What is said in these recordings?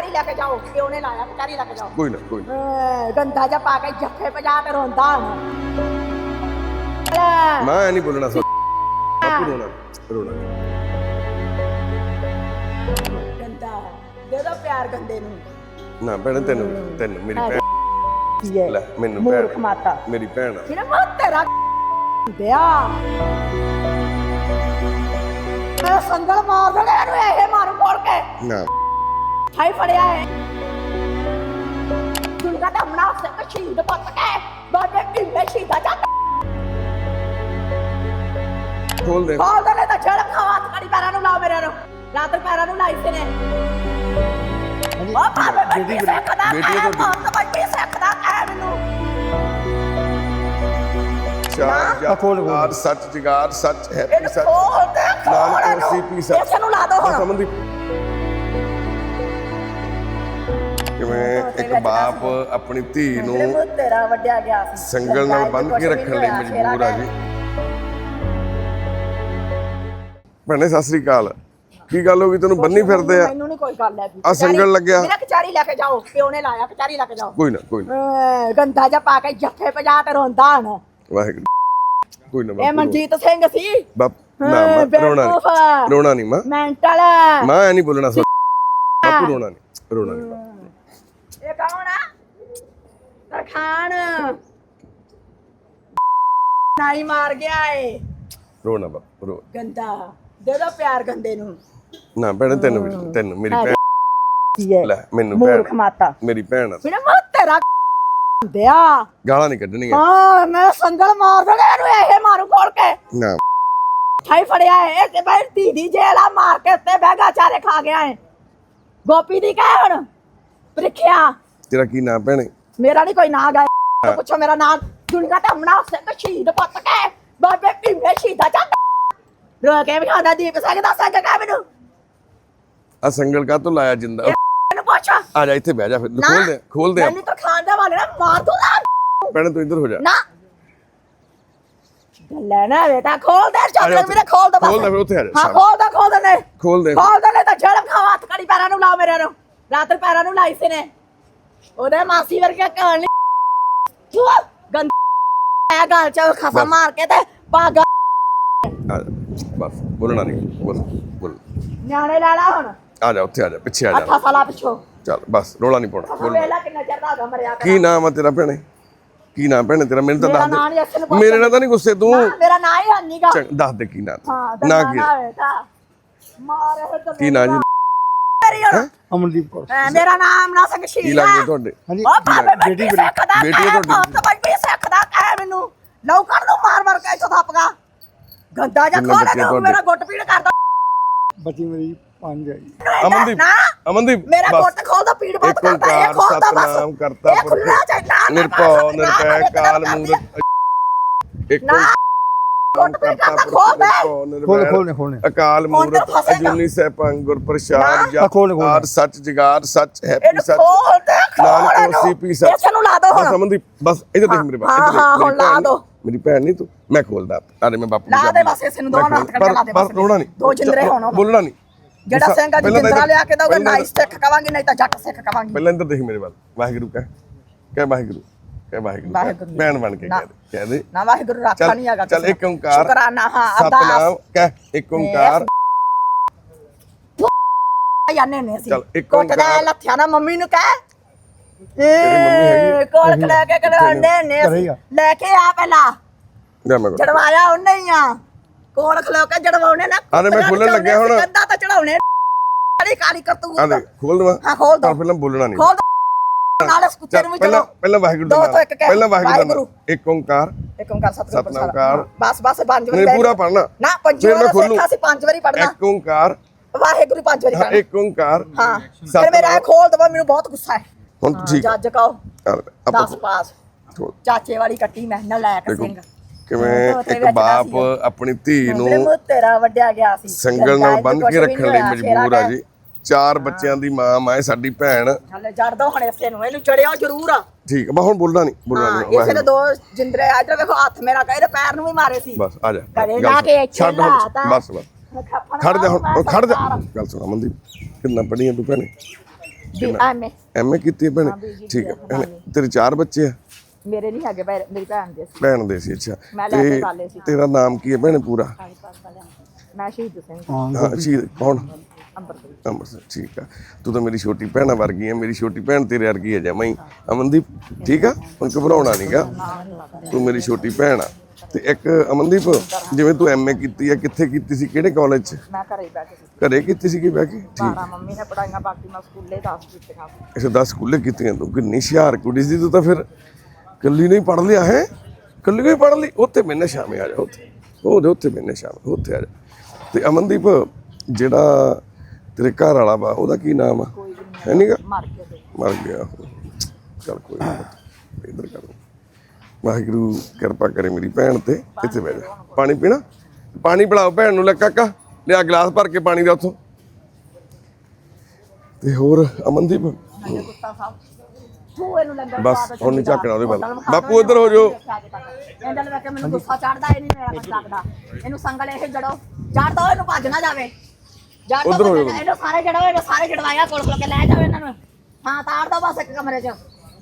ਕਚਾਰੀ ਲੈ ਕੇ ਜਾਓ ਪਿਓ ਨੇ ਲਾਇਆ ਕਚਾਰੀ ਲੈ ਕੇ ਜਾਓ। ਕੋਈ ਨਾ ਕੋਈ ਨਾ। ਗੰਦਾ ਜਿਹਾ ਪਾ ਕੇ ਜੱਫੇ ਪਜਾ ਤੇ ਰੋਂਦਾ ਹੁਣ। ਲੈ, ਮੈਂ ਐ ਨਹੀਂ ਬੋਲਣਾ ਸੋ ਬਾਪੂ ਰੋਣਾ ਰੋਣਾ। ਗੰਦਾ ਦੇ ਦੋ ਪਿਆਰ ਗੰਦੇ ਨੂੰ। ਨਾ ਭੈਣ ਤੈਨੂੰ ਤੈਨੂੰ ਮੇਰੀ ਭੈਣ ਕੀ ਹੈ? ਲੈ ਮੈਨੂੰ ਮੂਰਖ ਭੈਣ ਮਾਤਾ। ਮੇਰੀ ਭੈਣ ਆ। ਫਿਰ ਮੈਂ ਤੇਰਾ ਮੈਂ ਸੰਗਲ ਮਾਰ ਦੇਣਾ ਇਹਨੂੰ ਇਹ ਮਾਰੂ ਕੋਲ ਕੇ। ਨਾ। ਠਾਈ ਫੜਿਆ ਹੈ ਦੁਰਗਾ ਦਾ ਮਨਾ ਸੇ ਸ਼ਹੀਦ ਪੱਤ ਕੇ ਬਾਬੇ ਢਿੱਲੇ ਸ਼ਹੀਦਾ ਜਾਂਦਾ ਖੋਲ ਦੇ ਖੋਲ ਦੇ ਤਾਂ ਛੜ ਖਾਵਾ ਹੱਥ ਕੜੀ ਪੈਰਾਂ ਨੂੰ ਲਾਓ ਮੇਰੇ ਨੂੰ ਰਾਤ ਨੂੰ ਪੈਰਾਂ ਨੂੰ ਲਾਈ ਤੇ ਨੇ ਉਹ ਬਾਬੇ ਬੱਟੀ ਸਿੱਖਦਾ ਬੇਟੀ ਬੇਟੀ ਹੈ ਤੁਹਾਡੀ। ਤੋਂ ਬੱਟੀ ਸਿੱਖਦਾ ਐ ਮੈਨੂੰ ਚਾਰ ਆ ਖੋਲ, ਖੋਲ। ਯਾਰ ਸੱਚ ਜਗਾਰ ਸੱਚ ਹੈ ਇਹਨੂੰ ਸੱਚ ਖੋਲ ਦੇ ਨਾਨਕ ਖੋਲ ਹੋਸੀ ਪੀ ਸੱਚ ਇਸ ਨੂੰ ਲਾ ਦੋ ਹੁਣ ਕਿਵੇਂ ਇੱਕ ਬਾਪ ਆਪਣੀ ਧੀ ਨੂੰ ਤੇਰਾ ਵੱਡਿਆ ਗਿਆ ਸੀ ਸੰਗਲ ਨਾਲ ਬੰਨ੍ਹ ਕੇ ਰੱਖਣ ਲਈ ਮਜਬੂਰ ਆ ਜੀ। ਭੈਣੇ ਸਤਿ ਸ੍ਰੀ ਅਕਾਲ। ਕੀ ਗੱਲ ਹੋ ਗਈ? ਤੈਨੂੰ ਬੰਨੀ ਫਿਰਦੇ ਆ? ਮੈਨੂੰ ਨਹੀਂ ਕੋਈ ਗੱਲ ਹੈਗੀ। ਆਹ ਸੰਗਲ ਲੱਗਿਆ। ਮੇਰਾ ਕਚਾਰੀ ਲੈ ਕੇ ਜਾਓ ਪਿਓ ਨੇ ਲਾਇਆ ਕਚਾਰੀ ਲੈ ਕੇ ਜਾਓ। ਕੋਈ ਨਾ ਕੋਈ ਨਾ। ਗੰਦਾ ਜਿਹਾ ਪਾ ਕੇ ਜੱਫੇ ਪਜਾ ਤੇ ਰੋਂਦਾ ਹੁਣ। ਵਾਹਿਗੁਰੂ। ਕੋਈ ਨਾ ਇਹ ਮਨਜੀਤ ਸਿੰਘ ਸੀ। ਬਾਪ ਨਾ ਰੋਣਾ। ਨਹੀਂ। ਰੋਣਾ ਨਹੀਂ ਮਾਂ। ਮੈਂਟਲ। ਮੈਂ ਐ ਨਹੀਂ ਬੋਲਣਾ ਸੋ ਬਾਪੂ ਰੋਣਾ ਨਹੀਂ ਰੋਣਾ ਨਹੀਂ। ਇਹ ਕੌਣ ਆ? ਤਰਖਾਨ ਨਾਈ ਮਾਰ ਗਿਆ ਏ। ਰੋਣਾ ਬਾਪੂ ਰੋ। ਗੰਦਾ। ਦੇ ਦੋ ਪਿਆਰ ਗੰਦੇ ਨੂੰ। ਨਾ ਭੈਣੇ ਤੈਨੂੰ ਵੀ- ਤੈਨੂੰ ਮੇਰੀ ਭੈਣ ਕੀ ਹੈ ਲੈ ਮੈਨੂੰ ਮੂਰਖ ਭੈਣ ਮਾਤਾ। ਮੇਰੀ ਭੈਣ ਆ। ਫਿਰ ਮੈਂ ਤੇਰਾ ਦਿਆ। ਗਾਲਾਂ ਨਹੀਂ ਕੱਢਣੀਆਂ। ਹਾਂ ਮੈਂ ਸੰਗਲ ਮਾਰ ਦੇਣਾ ਇਹਨੂੰ ਇਹ ਮਾਰੂ ਕੋਲ ਕੇ। ਨਾ। ਠਾਈ ਫੜਿਆ ਹੈ ਤੇ ਬਾਈ ਦੀਦੀ ਜੇਲਾ ਮਾਰ ਕੇ ਤੇ ਬੈਗਾ ਚਾਰੇ ਖਾ ਗਿਆ ਹੈ ਗੋਪੀ ਦੀ ਕਹਿ ਹੁਣ ਪ੍ਰੀਖਿਆ। ਤੇਰਾ ਕੀ ਨਾਂ ਭੈਣੇ? ਮੇਰਾ ਨਹੀਂ ਕੋਈ ਨਾਂ ਗਾ ਪੁੱਛੋ ਮੇਰਾ ਨਾਂ। ਦੁਨੀਆ ਤੇ ਹਮਣਾ ਸੇ ਸ਼ਹੀਦ ਪੱਤ ਕੇ। ਬਾਬੇ ਭੀਮੇ ਸ਼ਹੀਦਾ ਜਾਂਦਾ ਰੋ ਕੇ ਵੀ ਖਾਂਦਾ ਦੀਪ ਸਿੰਘ ਦਾ ਸੰਗ ਕਾ ਮੈਨੂੰ। ਆ ਸੰਗਲ ਕਾ ਤੋਂ ਲਾਇਆ ਜਿੰਦਾ? ਇਹਨੂੰ ਪੁੱਛ। ਆ ਜਾ ਇੱਥੇ ਬਹਿ ਜਾ ਫਿਰ। ਖੋਲ ਦੇ ਖੋਲ ਦੇ ਮੈਨੂੰ ਤਾਂ ਖਾਣ ਦਾ ਵਾਲੇ ਨਾ। ਮਾਰ ਦੂੰਗਾ ਭੈਣੇ ਤੂੰ ਇੱਧਰ ਹੋ ਜਾ। ਨਾ। ਲੈ ਨਾ ਬੇਟਾ ਖੋਲ ਦੇ ਚੱਲ ਮੇਰੇ ਖੋਲ ਦੇ ਖੋਲ ਦੇ ਫਿਰ ਉੱਥੇ ਆ ਜਾ ਹਾਂ। ਖੋਲ ਦੇ ਖੋਲ ਦੇ ਨੇ। ਖੋਲ ਦੇ ਖੋਲ ਦੇ ਨੇ ਤਾਂ ਛੜ ਖਾਵਾ ਹੱਥ ਕੜੀ ਪੈਰਾਂ ਨੂੰ ਲਾਓ ਮੇਰੇ ਨੂੰ। ਰਾਤ ਨੂੰ ਪੈਰਾਂ ਨੂੰ ਲਾਈ ਸੀ ਨੇ। ਉਹਦੇ ਮਾਸੀ ਵਰਗਾ ਕਹਾਣੀ ਤੂੰ ਗੰਦ ਆ ਗਾਲ ਚ ਖਸਾ ਮਾਰ ਕੇ ਤੇ ਪਾਗ ਆ। ਜਾ ਬਸ ਬੋਲਣਾ ਨਹੀਂ ਬੋਲ ਬੋਲ। ਨਿਆਣੇ ਲੈ ਲਾ ਹੁਣ। ਆ ਜਾ ਉੱਥੇ ਆ ਜਾ ਪਿੱਛੇ ਆ ਜਾ। ਅੱਠਾ ਸਾਲਾ ਪਿੱਛੋਂ। ਚੱਲ ਬਸ ਰੋਲਾ ਨਹੀਂ ਪਾਉਣਾ ਬੋਲ ਵੇਲਾ ਕਿੰਨਾ ਚਿਰ ਦਾ ਹੋ ਗਿਆ ਮਰਿਆ ਕੀ ਨਾਮ ਆ ਤੇਰਾ ਭੈਣੇ? ਕੀ ਨਾਮ ਭੈਣੇ ਤੇਰਾ? ਮੈਨੂੰ ਤਾਂ ਮੇਰਾ ਦੱਸ ਨਾਂ ਨਹੀਂ ਅਸਲ ਦੇ ਮੇਰੇ ਨਾਲ ਤਾਂ ਨਹੀਂ ਗੁੱਸੇ ਤੂੰ। ਨਾ, ਮੇਰਾ ਨਾਂ ਹੀ ਹੰਨੀਗਾ। ਚੰਗ- ਦੱਸ ਦੇ ਕੀ ਨਾਮ। ਹਾਂ ਨਾ ਕੀ ਨਾ ਮਾਰੇ ਹੋ ਤਾਂ ਕੀ ਨਾਂ ਜੀ? ਮੇਰੀ ਹੁਣ। ਅਮਨਦੀਪ ਕੌਰ। ਐ, ਮੇਰਾ ਨਾਮ ਨਾ ਸੰਗ ਕੀ ਸ਼ੀਲਾ ਲੱਗਦੇ ਤੁਹਾਡੇ? ਹਾਂਜੀ ਉਹ ਬਾਬੇ ਬੇਟੀ ਬੇਟੀ ਬੇਟੀ ਸਿੱਖਦਾ ਬੇਟੀ ਹੈ ਤੁਹਾਡੀ। ਤਾਂ ਬਈ ਸਿੱਖਦਾ ਕਹਿ ਮੈਨੂੰ। ਲਓ ਕਰ ਦੋ ਮਾਰ ਮਾਰ ਕੇ ਇੱਥੋਂ ਥੱਪਗਾ। ਗੰਦਾ ਜਿਹਾ ਕਿੰਨੇ ਖੋਲ ਬੱਚੇ ਦੇ ਤੁਹਾਡੇ? ਮੇਰਾ ਗੁੱਟ ਪੀੜ ਕਰਦਾ। ਬੱਚੀ ਮੇਰੀ ਪੰਜ ਹੈ ਜੀ। ਅਮਨਦੀਪ ਨਾ ਅਮਨਦੀਪ ਮੇਰਾ ਬਸ। ਗੁੱਟ ਖੋਲ ਦਾ ਪੀੜ ਬਹੁਤ ਇੱਕ ਕਰਦਾ ਇਹ ਓੰਕਾਰ ਖੋਲਦਾ ਬਸ। ਸਤਨਾਮ ਕਰਤਾ ਇਹ ਖੁੱਲ੍ਹਾ ਚਾਹੀਦਾ, ਨਾ, ਨਿਰਭਉ ਬਸ, ਨਾ, ਨਿਰਭੈ ਨਾ, ਕਾਲ ਨਾ, ਮੂਰਤ ਇੱਕ ਨਾ ਖੋਲ ਖੋਲਨੇ ਖੋਲਨੇ ਅਕਾਲ ਮੂਰਤ। ਅਜੂਨੀ। ਜਪ ਸੱਚ ਜਗਾਰ ਸੱਚ ਸੱਚ। ਨਾਨਕ ਸੱਚ। ਇਸ ਨੂੰ ਲਾ ਦੋ ਹੁਣ। ਬਸ ਇੱਧਰ ਦੇਖ ਮੇਰੇ ਬਾਪ ਹਾਂ, ਇੱਧਰ ਦੇਖ, ਹਾਂ, ਮੇਰੀ ਹੁਣ ਲਾ ਭੈਣ ਦਿਓ। ਮੇਰੀ ਭੈਣ ਨਹੀਂ ਤੂੰ ਮੈਂ ਖੋਲਦਾ ਅਰੇ ਮੈਂ ਬਾਪੂ ਲਾ ਨੂੰ ਦੇ ਜਾਪਦਾ। ਬਸ ਇਸ ਨੂੰ ਦੋਵਾਂ ਮੈਂ ਹੱਥ ਖੋਲ- ਕਰਕੇ ਲਾ ਦੇ ਪਰ ਬਸ। ਰੋਣਾ ਨਹੀਂ। ਦੋ ਜਿੰਦਰੇ ਹੋਣ ਹੁਣ। ਬੋਲਣਾ ਨਹੀਂ। ਜਿਹੜਾ ਗੁੱਸਾ- ਸਿੰਘ ਅੱਜ ਪਹਿਲਾਂ ਤਾਂ ਜਿੰਦਰਾ ਇੱਧਰ- ਲਿਆ ਕੇ ਦੋਗੇ ਪਹਿਲਾਂ ਨਾਈਸ ਸਿੱਖ ਕਵਾਂਗੇ ਨਹੀਂ ਤਾਂ ਜੱਟ ਸਿੱਖ ਕਵਾਂਗੇ। ਪਹਿਲਾਂ ਇੱਧਰ ਦੇਖ ਮੇਰੇ ਵੱਲ ਵਾਹਿਗੁਰੂ ਕਹਿ। ਕਹਿ ਵਾਹਿਗੁਰੂ। ਕਹਿ ਵਾਹਿਗੁਰੂ। ਭੈਣ ਬਣ ਕੇ ਨਾ। ਕਹਿ ਦੇ ਕਹਿ ਦੇ। ਨਾ ਵਾਹਿਗੁਰੂ ਰਾਖਾ ਨਹੀਂ ਹੈਗਾ ਚੱਲ ਕਿਸੇ ਇੱਕ। ਓੰਕਾਰ ਸ਼ੁਕਰਾਨਾ ਹਾਂ ਸਤਨਾਮ ਅਰਦਾਸ ਕਹਿ ਇੱਕ ਓੰਕਾਰ। ਜਾਣੇ ਨੇ ਅਸੀਂ। ਚੱਲ, ਇੱਕ ਕੁੱਟਦਾ ਓਂਕਾਰ। ਲੱਥਿਆ ਨਾ ਮੰਮੀ ਨੂੰ ਕਹਿ। ਮੰਮੀ ਹੈਗੀ ਏ ਕੋਲ ਲੈ ਕੇ ਕਢਾਉਂਦੇ ਨੇ ਘਰੇ ਹੀ ਆ। ਲੈ ਕੇ ਆ ਪਹਿਲਾਂ। ਜਾ ਮੈਂ ਕੋਲ ਜੜਵਾਇਆ ਉਹਨੇ ਹੀ ਆ। ਕੋਲ ਖਲੋ ਕੇ ਜੜਵਾਉਣੇ ਨਾ। ਆਲੇ ਮੈਂ ਖੋਲਣ ਲੱਗਿਆ ਹੁਣ। ਕੰਦਾ ਤਾਂ ਚੜਾਉਣੇ ਕਾਲੀ ਕਾਲੀ ਕਰਤੂਤ? ਆ ਦੇ ਖੋਲ ਦਵਾ। ਹਾਂ ਖੋਲ ਦੋ। ਤਾਂ ਪਹਿਲਾਂ ਬੋਲਣਾ ਨਹੀਂ। ਖੋਲ ਨਾਲ ਇਸ ਕੁੱਤੇ ਨੂੰ ਵੀ ਪਹਿਲਾਂ ਚਲੋ ਪਹਿਲਾਂ ਵਾਹਿਗੁਰੂ ਦਾ ਦੋ ਨਾਮ ਤੋਂ ਇੱਕ ਕਹਿ। ਪਹਿਲਾਂ ਵਾਹਿਗੁਰੂ ਦਾ ਵਾਹਿਗੁਰੂ। ਨਾਮ ਇੱਕ ਓੰਕਾਰ ਇੱਕ ਓੰਕਾਰ ਸਤਿਗੁਰੂ ਸਤਿਨਾਮ ਪ੍ਰਸਾਦ। ਕਾਰ। ਬਸ ਬਸ ਪੰਜ ਵਾਰੀ ਨਹੀਂ ਪੂਰਾ ਪੜਨਾ ਨਾ ਪੰਜ ਫਿਰ ਮੈਂ ਵਾਰੀ ਖੋਲੂ। ਸਿੱਖਾ ਸੀ ਪੰਜ ਵਾਰੀ ਪੜਨਾ ਇੱਕ ਓੰਕਾਰ। ਵਾਹਿਗੁਰੂ ਪੰਜ ਵਾਰੀ ਹਾਂ ਪੜਨਾ ਇੱਕ ਓੰਕਾਰ। ਹਾਂ। ਫਿਰ ਸਤਿਨਾਮ। ਮੇਰਾ ਇਹ ਖੋਲ ਦਵਾ ਮੈਨੂੰ ਬਹੁਤ ਗੁੱਸਾ ਹੈ। ਹੁਣ ਠੀਕ ਜੱਜ ਕਹੋ। ਚੱਲ, ਆਪਾਂ 10 ਪਾਸ। ਖੋਲ। ਚਾਚੇ ਵਾਲੀ ਕੱਟੀ ਮੈਂ ਨਾ ਲੈ ਕੇ ਸਿੰਘ। ਕਿਵੇਂ ਇੱਕ ਬਾਪ। ਆਪਣੀ ਧੀ ਨੂੰ ਤੇਰਾ ਵੱਡਿਆ ਗਿਆ ਸੀ। ਸੰਗਲ ਨਾਲ ਬੰਨ੍ਹ ਕੇ ਰੱਖਣ ਲਈ ਮਜਬੂਰ ਆ ਜੀ। ਚਾਰ ਬੱਚਿਆਂ ਦੀ ਮਾਂ ਮੈਂ ਸਾਡੀ ਭੈਣ। ਹਲੇ ਜੜ ਦੋ ਹੁਣ ਇਸੇ ਨੂੰ ਇਹਨੂੰ ਚੜਿਓ ਜ਼ਰੂਰ ਆ। ਠੀਕ ਆ, ਬਸ ਹੁਣ ਬੋਲਣਾ ਨਹੀਂ ਬੋਲਣਾ ਹਾਂ ਨਹੀਂ ਇਸੇ ਨੇ ਦੋ ਜਿੰਦਰੇ ਇਧਰ ਵੇਖੋ ਹੱਥ ਮੇਰਾ ਕਹਿੰਦੇ ਪੈਰ ਨੂੰ ਵੀ ਮਾਰੇ ਸੀ। ਬਸ ਆ ਜਾ ਘਰੇ ਗੱਲ ਜਾ ਸੁਣ। ਕੇ ਇੱਥੇ ਛੱਡ ਹੁਣ, ਲਾਤਾ। ਬਸ ਬਸ। ਖੜ ਜਾ ਹੁਣ ਉਹ ਖੜ ਜਾ। ਗੱਲ ਸੁਣਾ ਮਨਦੀਪ ਕਿੰਨਾ ਪੜੀਆਂ ਤੂੰ ਭੈਣੇ? ਜੀ ਐਮਏ ਐਮਏ ਕੀਤੀ ਹੈ ਭੈਣੇ? ਹਾਂ, BG ਠੀਕ ਹੈ ਹਾਂ, ਭੈਣੇ ਹਾਂਜੀ। ਤੇਰੇ ਚਾਰ ਬੱਚੇ ਆ? ਮੇਰੇ ਨਹੀਂ ਹੈਗੇ ਭੈ- ਮੇਰੀ ਭੈਣ ਦੇ ਸੀ। ਭੈਣ ਦੇ ਸੀ ਅੱਛਾ। ਮੈਂ ਲੈ ਕੇ ਪਾਲੇ ਸੀ। ਤੇਰਾ ਨਾਮ ਕੀ ਹੈ ਭੈਣੇ ਪੂਰਾ? ਮੈਂ ਸ਼ਹੀਦ ਸਿੰਘ। ਹਾਂ ਹਾਂ ਸ਼ਹੀਦ ਕੌਣ? ਅੰਮ੍ਰਿਤਸਰ ਠੀਕ ਆ। ਤੂੰ ਤਾਂ ਮੇਰੀ ਛੋਟੀ ਭੈਣਾ ਵਰਗੀ ਆ ਮੇਰੀ ਛੋਟੀ ਭੈਣ ਤੇਰੇ ਵਰਗੀ ਹੈ ਜਮਾਂ ਹੀ। ਅਮਨਦੀਪ ਠੀਕ ਆ? ਹੁਣ ਘਬਰਾਉਣਾ ਨਹੀਂਗਾ ਤੂੰ ਮੇਰੀ ਛੋਟੀ ਭੈਣ ਆ। ਤੇ ਇੱਕ ਅਮਨਦੀਪ ਜਿਵੇਂ ਤੂੰ ਐਮਏ ਕੀਤੀ ਆ ਕਿੱਥੇ ਕੀਤੀ ਸੀ? ਕਿਹੜੇ ਕਾਲਜ 'ਚ? ਮੈਂ ਘਰੇ ਹੀ ਬੈਠੀ ਸੀ ਘਰੇ ਕੀਤੀ ਸੀ ਕਿ ਬਹਿ ਕੇ? ਠੀਕ। ਬਾਰਾਂ ਮੰਮੀ ਨੇ ਪੜਾਈਆਂ ਬਾਕੀ ਮੈਂ ਸਕੂਲੇ ਦੱਸ ਦਿੱਤੀਆਂ। ਅੱਛਾ 10 ਸਕੂਲੇ ਕੀਤੀਆਂ ਤੂੰ? ਕਿੰਨੀ ਹੁਸ਼ਿਆਰ ਕੁੜੀ ਸੀ ਤੂੰ ਤਾਂ ਫਿਰ। ਕੱਲੀ ਨਹੀਂ ਪੜ ਲਿਆ ਹੈ? ਕੱਲੀ ਹੀ ਪੜ ਲਈ? ਉੱਥੇ ਮੈਨੇ ਸ਼ਾਮੇ ਆ ਜਾ ਉੱਥੇ। ਉਹਦੇ ਉੱਥੇ ਮੈਨੇ ਸ਼ਾਮੇ ਉੱਥੇ ਆ ਜਾ। ਤੇ ਅਮਨਦੀਪ ਜਿਹੜਾ ਤੇਰੇ ਘਰ ਵਾਲਾ ਵਾ ਉਹਦਾ ਕੀ ਨਾਮ ਆ? ਹੈ ਨਹੀਂਗਾ ਮਰ ਤੇ। ਮਰ ਗਿਆ। ਚੱਲ ਕੋਈ ਨਾ ਇਧਰ ਕਰ। ਵਾਹਿਗੁਰੂ ਕਿਰਪਾ ਕਰੇ ਮੇਰੀ ਭੈਣ ਤੇ ਇੱਥੇ ਬਹਿ ਜਾ। ਪਾਣੀ ਪੀਣਾ? ਪਾਣੀ ਪਿਲਾਓ ਭੈਣ ਨੂੰ ਲੈ ਕਾਕਾ। ਲਿਆ ਗਲਾਸ ਭਰ ਕੇ ਪਾਣੀ ਦਾ ਉੱਥੋਂ। ਤੇ ਹੋਰ ਅਮਨਦੀਪ? ਬਸ, ਹੁਣ ਨੀ ਚੰਗੀ ਝਾਕਣਾ ਉਹਦੇ ਵੱਲ। ਬਾਪੂ ਇੱਧਰ ਹੋ ਜਾਓ। ਚੜਦਾ ਨਹੀਂ ਇਹਨੂੰ ਸੰਗਲ ਇਹ ਜੜੋ। ਜੜ ਦੋ ਇਹਨੂੰ ਭੱਜ ਨਾ ਜਾਵੇ। ਉੱਧਰ ਹੋ ਜਾਓ। ਇਹਨੂੰ ਸਾਰੇ ਜੜੋ ਇਹਨੂੰ ਸਾਰੇ ਜੜਵਾਇਆ ਕੋਲ ਕੋਲ ਕੇ ਲੈ ਜਾਓ ਇਹਨਾਂ ਨੂੰ। ਹਾਂ ਤਾੜ ਦੋ ਬਸ ਇੱਕ ਕਮਰੇ 'ਚ।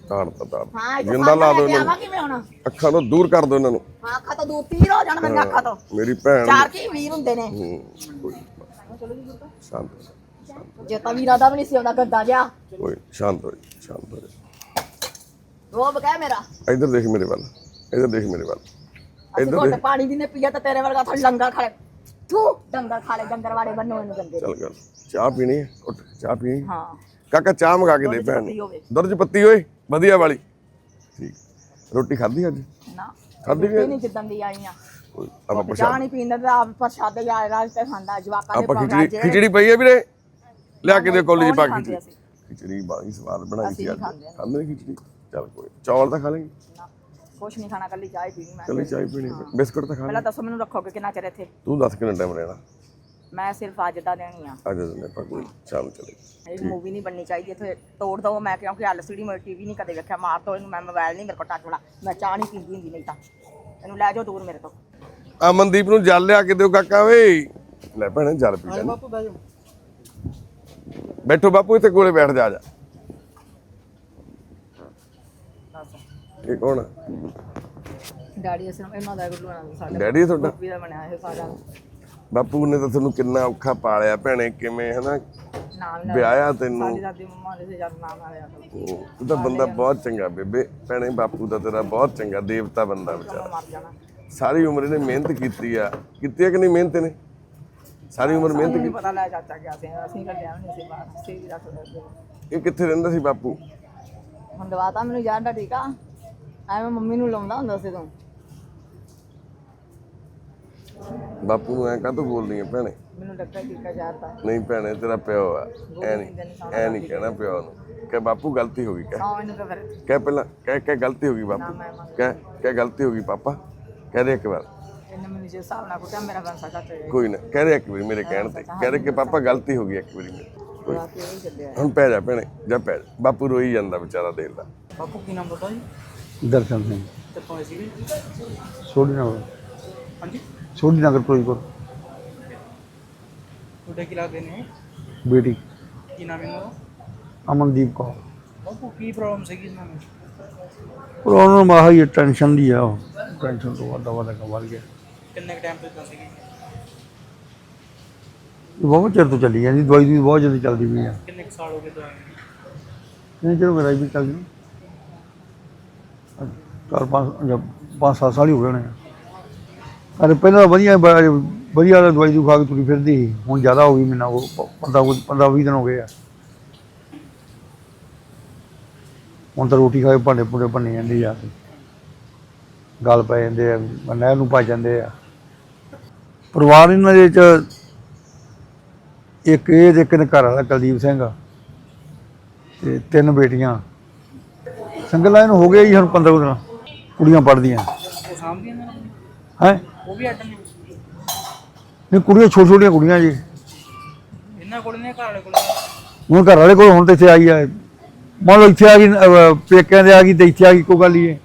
ਤਾੜ ਤਾੜ ਹਾਂ ਇਹ ਜਿੰਦਾ ਲਾ ਦਿਓ ਇਹਨਾਂ ਨੂੰ। ਕਿਵੇਂ ਹੁਣ? ਅੱਖਾਂ ਤੋਂ ਦੂਰ ਕਰ ਦਿਓ ਇਹਨਾਂ ਨੂੰ। ਹਾਂ ਅੱਖਾਂ ਤੋਂ ਦੂਰ ਤੀਰ ਹੋ ਜਾਣ ਮੇਰੀਆਂ ਅੱਖਾਂ ਤੋਂ। ਮੇਰੀ ਭੈਣ ਚਾਰ ਕੀ ਵੀਰ ਹੁੰਦੇ ਨੇ। ਹੂੰ, ਕੋਈ ਨੀ। ਸ਼ਾਂਤ ਜੇ। ਤਾਂ ਵੀਰਾਂ ਦਾ ਵੀ ਨਹੀਂ ਸੀ ਆਉਂਦਾ ਗੱਦਾ ਜਿਹਾ। ਕੋਈ ਨੀ, ਸ਼ਾਂਤ ਹੋ ਜਾ ਸ਼ਾਂਤ ਹੋ ਜਾ। ਉਹ ਬਕੈ ਮੇਰਾ। ਇੱਧਰ ਦੇਖ ਮੇਰੇ ਵੱਲ ਇੱਧਰ ਦੇਖ ਮੇਰੇ ਵੱਲ। ਅਸੀਂ ਇੱਧਰ ਘੁੱਟ ਦੇਖ। ਪਾਣੀ ਦੀ ਨੇ ਪੀਆ ਤਾਂ ਤੇਰੇ ਵਰਗਾ ਥੋੜੀ ਲੰਗਰ ਖਾ ਲੈ। ਤੂੰ ਡੰਗਰ ਖਾ ਲੈ ਡੰਗਰ ਵਾਲੇ ਬੰਨੋ ਇਹਨੂੰ ਗੰਦੇ ਚੱਲ ਗੱਲ ਚਾਹ ਪੀਣੀ ਹੈ ਉੱਠ ਚਾਹ ਪੀਣੀ ਹਾਂ। ਕਾਕਾ ਚਾਹ ਮੰਗਾ ਕੇ ਦੇ ਦੁੱਧ ਚ ਭੈਣ ਪੱਤੀ ਨੂੰ ਹੋਵੇ। ਦੁੱਧ ਚ ਪੱਤੀ ਓਏ ਵਧੀਆ ਵਾਲੀ। ਠੀਕ। ਰੋਟੀ ਖਾਧੀ ਅੱਜ? ਨਾ। ਖਾਧੀ ਇਹ ਕਿ ਨਹੀਂ ਜਿੱਦਣ ਦੀ ਆਈਆਂ ਕੋਈ ਆਪਾਂ ਚਾਹ ਪ੍ਰਸ਼ਾਦ ਨਹੀਂ ਪੀਂਦਾ ਤੇ ਆਪ ਪ੍ਰਸ਼ਾਦੇ ਜਾ ਰਾਜ ਤੇ ਖਾਂਦਾ ਜਵਾਕਾਂ ਦੇ ਆਪਾਂ ਭਾਵੇਂ ਖਿਚੜੀ ਜਿਹੜੇ- ਖਿਚੜੀ ਪਈ ਹੈ ਵੀਰੇ? ਲਿਆ ਕੇ ਦੇ ਕੋਲੀ ਉਹ ਚ ਪਾ ਨਹੀਂ ਕੇ ਖਾਂਦੇ ਖਿਚੜੀ। ਖਿਚੜੀ ਬਾਗੀ ਸਵਾਦ ਬਣਾਈ ਸੀ ਅਸੀਂ ਅੱਜ। ਨਹੀਂ ਖਾਂਦੇ। ਖਾਂਦੇ ਨੀ ਖਿਚੜੀ? ਚੱਲ ਕੋਈ ਚੌਲ ਤਾਂ ਖਾ ਲੈਂਗੇ ਨਾ, ਕੁਛ ਨਹੀਂ ਖਾਣਾ ਕੱਲੀ ਚਾਹ ਹੀ ਪੀਣੀ ਮੈਂ। ਚੱਲ ਚਾਹ ਪੀਣੀ। ਬਿਸਕੁਟ ਤਾਂ ਖਾ ਲੈ ਪਹਿਲਾਂ ਦੱਸੋ ਮੈਨੂੰ ਰੱਖੋਗੇ ਕਿੰਨਾ ਚਿਰ ਇੱਥੇ? ਤੂੰ ਦੱਸ ਕਿੰਨਾ ਟਾਈਮ ਰਹਿਣਾ? ਮੈਂ ਸਿਰਫ ਅੱਜ ਦਾ ਦੇਣੀ ਆ। ਅੱਜ ਦਿਨ ਆਪਾਂ ਕੋਈ ਸ਼ਾਮ ਚਲੇ ਇਹ ਮੂਵੀ ਨਹੀਂ ਬਣਨੀ ਚਾਹੀਦੀ ਇੱਥੇ ਤੋੜ ਦੋ ਮੈਂ ਕਿਉਂਕਿ ਐਲਸੀਡੀ ਮੈਂ ਟੀਵੀ ਨਹੀਂ ਕਦੇ ਵੇਖਿਆ ਮਾਰ ਦੋ ਇਹਨੂੰ ਮੈਂ ਮੋਬਾਈਲ ਨਹੀਂ ਮੇਰੇ ਕੋਲ ਟੱਚ ਵਾਲਾ। ਮੈਂ ਚਾਹ ਨਹੀਂ ਪੀਂਦੀ ਹੁੰਦੀ ਨਹੀਂ ਤਾਂ। ਇਹਨੂੰ ਲੈ ਜਾਓ ਦੂਰ ਮੇਰੇ ਤੋਂ। ਅਮਨਦੀਪ ਨੂੰ ਜਲ ਲਿਆ ਕੇ ਦਿਓ ਕਾਕਾ ਵੇ। ਲੈ ਭੈਣੇ ਜਲ ਪੀ ਲੈ ਬਾਪੂ ਬੈਠੋ ਬਾਪੂ ਇੱਥੇ ਕੋਲੇ ਬੈਠ ਜਾ ਜਾ। ਇਹ ਕੌਣ? ਡੈਡੀ ਅਸਲ ਇਹਨਾਂ ਦਾ ਗੁੱਲੂ ਨਾਲ ਸਾਡੇ ਡੈਡੀ ਹੈ ਤੁਹਾਡਾ? ਵੀ ਦਾ ਬਣਿਆ ਇਹ ਸਾਰਾ। ਬਾਪੂ ਨੇ ਤਾਂ ਤੁਹਾਨੂੰ ਕਿੰਨਾ ਔਖਾ ਪਾਲਿਆ ਭੈਣੇ ਕਿਵੇਂ ਹਨਾ? ਨਾਮ ਵਿਆਹਿਆ ਤੈਨੂੰ? ਸਾਡੀ ਦਾਦੀ ਮੰਮਾ ਜਦ ਨਾਮ ਉਹ ਤੂੰ ਤਾਂ ਬੰਦਾ ਬਹੁਤ ਚੰਗਾ ਬੇਬੇ। ਭੈਣੇ ਬਾਪੂ ਦਾ ਤੇਰਾ ਬਹੁਤ ਚੰਗਾ ਦੇਵਤਾ ਬੰਦਾ ਵਿਚਾਰਾ। ਸਾਰੀ ਉਮਰ ਇਹਨੇ ਮਿਹਨਤ ਕੀਤੀ ਆ। ਕੀਤੀ ਆ ਕਿ ਨਹੀਂ ਮਿਹਨਤ ਨੇ ਸਾਰੀ ਉਮਰ ਮਿਹਨਤ ਮੈਨੂੰ ਪਤਾ ਲੈ ਚਾਚਾ ਗਿਆ ਸੀ। ਅਸੀਂ ਕੱਢਿਆ ਨਹੀਂ ਸੀ ਬਾਹਰ। ਵੀ ਰੱਖ ਇਹ ਕਿੱਥੇ ਰਹਿੰਦਾ ਸੀ ਬਾਪੂ? ਹੁਣ ਦਵਾਤਾ ਮੈਨੂੰ ਯਾਦ ਦਾ ਠੀਕ ਆ ਐਵੇਂ ਮੰਮੀ ਨੂੰ ਲਾਉਂਦਾ ਹੁੰਦਾ ਸੀ ਤੂੰ। ਬਾਪੂ ਨੂੰ ਐ ਕਾਹਤੋਂ ਬੋਲਦੀ ਆ ਭੈਣੇ? ਮੈਨੂੰ ਟੀਕਾ ਯਾਦ ਦਾ ਨਹੀਂ ਭੈਣੇ ਤੇਰਾ ਪਿਓ ਆ। ਐ ਨਹੀਂ ਐ ਨਹੀਂ ਕਹਿਣਾ ਪਿਓ ਨੂੰ। ਕਿ ਬਾਪੂ ਗਲਤੀ ਹੋ ਗਈ ਕਹਿ। ਇਹਨੂੰ ਤਾਂ ਫਿਰ ਕਹਿ ਪਹਿਲਾਂ ਕਹਿ ਕਹਿ ਗਲਤੀ ਹੋ ਗਈ ਬਾਪੂ। ਮੈਂ ਕਹਿ ਕਹਿ ਗਲਤੀ ਹੋ ਗਈ ਪਾਪਾ। ਕਹਿ ਦੇ ਇੱਕ ਵਾਰ। ਇਹਨੇ ਮੈਨੂੰ ਜੇ ਹਿਸਾਬ ਨਾਲ ਕੁੱਟਿਆ ਮੇਰਾ ਬੰਸਾ ਚਾਚਾ ਜੀ ਕੋਈ ਨਾ ਕਹਿ ਦੇ ਇੱਕ ਵਾਰੀ ਮੇਰੇ ਕਹਿਣ ਤੇ। ਕਹਿ ਦੇ ਕਿ ਪਾਪਾ ਗਲਤੀ ਹੋ ਗਈ ਇੱਕ ਵਾਰੀ ਮੇਰੇ। ਹੁਣ ਪੈ ਜਾ ਭੈਣੇ ਜਾ ਪੈ ਜਾ। ਬਾਪੂ ਰੋਈ ਜਾਂਦਾ ਵਿਚਾਰਾ ਦੇਖ ਲਾ ਬਾਪੂ ਕੀ ਨਾਮ ਬਤਾ ਜੀ? ਦਰਸ਼ਨ ਸਿੰਘ। ਕਿੱਥੋਂ ਆਏ ਸੀਗੇ ਸੋਢੀ ਨਗਰ ਹਾਂਜੀ। ਸੋਢੀ ਨਗਰ ਫਿਰੋਜ਼ਪੁਰ ਤੁਹਾਡੇ ਕੀ ਲੱਗਦੇ ਨੇ? ਬੇਟੀ। ਕੀ ਨਾਮ ਇਹਨਾਂ ਦਾ? ਅਮਨਦੀਪ ਕੌਰ। ਬਾਪੂ ਕੀ ਪ੍ਰੋਬਲਮ ਸੀਗੀ ਇਹਨਾਂ ਨੂੰ? ਪਰ ਉਹਨਾਂ ਨੂੰ ਮਾਹਾ ਹੀ ਟੈਨਸ਼ਨ ਦੀ ਆ ਉਹ। ਟੈਨਸ਼ਨ ਤੋਂ ਵੱਧ ਵੱਧ ਕੇ ਵੱਧ ਗਿਆ। ਕਿੰਨੇ ਕੁ ਟਾਈਮ ਤੋਂ ਇਦਾਂ ਸੀਗੀ? ਇਹ ਬਹੁਤ ਚਿਰ ਤੋਂ ਚੱਲੀ ਜਾਂਦੀ ਦਵਾਈ ਵੀ ਬਹੁਤ ਜਲਦੀ ਚੱਲਦੀ ਪਈ ਆ। ਕਿੰਨੇ ਕੁ ਸਾਲ ਹੋ ਗਏ ਦਵਾਈ ਨੂੰ? ਨਹੀਂ ਚਲੋ ਮੇਰਾ ਵੀ ਚੱਲਦੀ ਚਾਰ, ਪੰਜ ਪੰਜ, ਸੱਤ ਸਾਲ ਹੀ ਹੋ ਗਏ ਨੇ ਅਰੇ ਪਹਿਲਾਂ ਤਾਂ ਵਧੀਆ ਵਧੀਆ ਦਵਾਈ ਦੂ ਖਾ ਕੇ ਤੁਰੀ ਫਿਰਦੀ ਸੀ। ਹੁਣ ਜ਼ਿਆਦਾ ਹੋ ਗਈ ਮਹੀਨਾ ਉਹ 15 15 20 ਦਿਨ ਹੋ ਗਏ ਆ। ਹੁਣ ਤਾਂ ਰੋਟੀ ਖਾ ਕੇ ਭਾਂਡੇ ਭੁੰਡੇ ਭੰਨੇ ਜਾਂਦੇ ਆ। ਗੱਲ ਪੈ ਜਾਂਦੇ ਆ, ਨਹਿਰ ਨੂੰ ਭੱਜ ਜਾਂਦੇ ਆ। ਪਰਿਵਾਰ ਇਹਨਾਂ ਦੇ ਚ ਇੱਕ ਇਹ ਤੇ ਇੱਕ ਘਰ ਵਾਲਾ ਕੁਲਦੀਪ ਸਿੰਘ ਆ। ਤੇ ਤਿੰਨ ਬੇਟੀਆਂ। ਸਿੰਗਲ ਲਾਈਨ ਹੋ ਗਿਆ ਜੀ ਹੁਣ 15 ਦਿਨ। ਕੁੜੀਆਂ ਪੜ੍ਹਦੀਆਂ। ਉਹ ਸਾਂਭਦੀਆਂ ਨੇ ਹੈ? ਉਹ ਵੀ ਅੱਡ ਨੇ ਨਹੀਂ ਕੁੜੀਆਂ ਛੋਟੀਆਂ ਛੋਟੀਆਂ ਕੁੜੀਆਂ ਜੀ। ਇਹਨਾਂ ਕੋਲ ਨੇ ਘਰ ਵਾਲੇ ਕੋਲ ਹੁਣ ਘਰ ਵਾਲੇ ਕੋਲ ਹੁਣ ਤੇ ਇੱਥੇ ਆਈ ਆ। ਮੰਨ ਲਓ ਇੱਥੇ ਆ ਗਈ ਅਹ, ਪੇਕਿਆਂ ਦੇ ਆ ਗਈ ਤੇ ਇੱਥੇ ਆ ਗਈ ਕੋਈ ਗੱਲ ਹੀ ਹੈ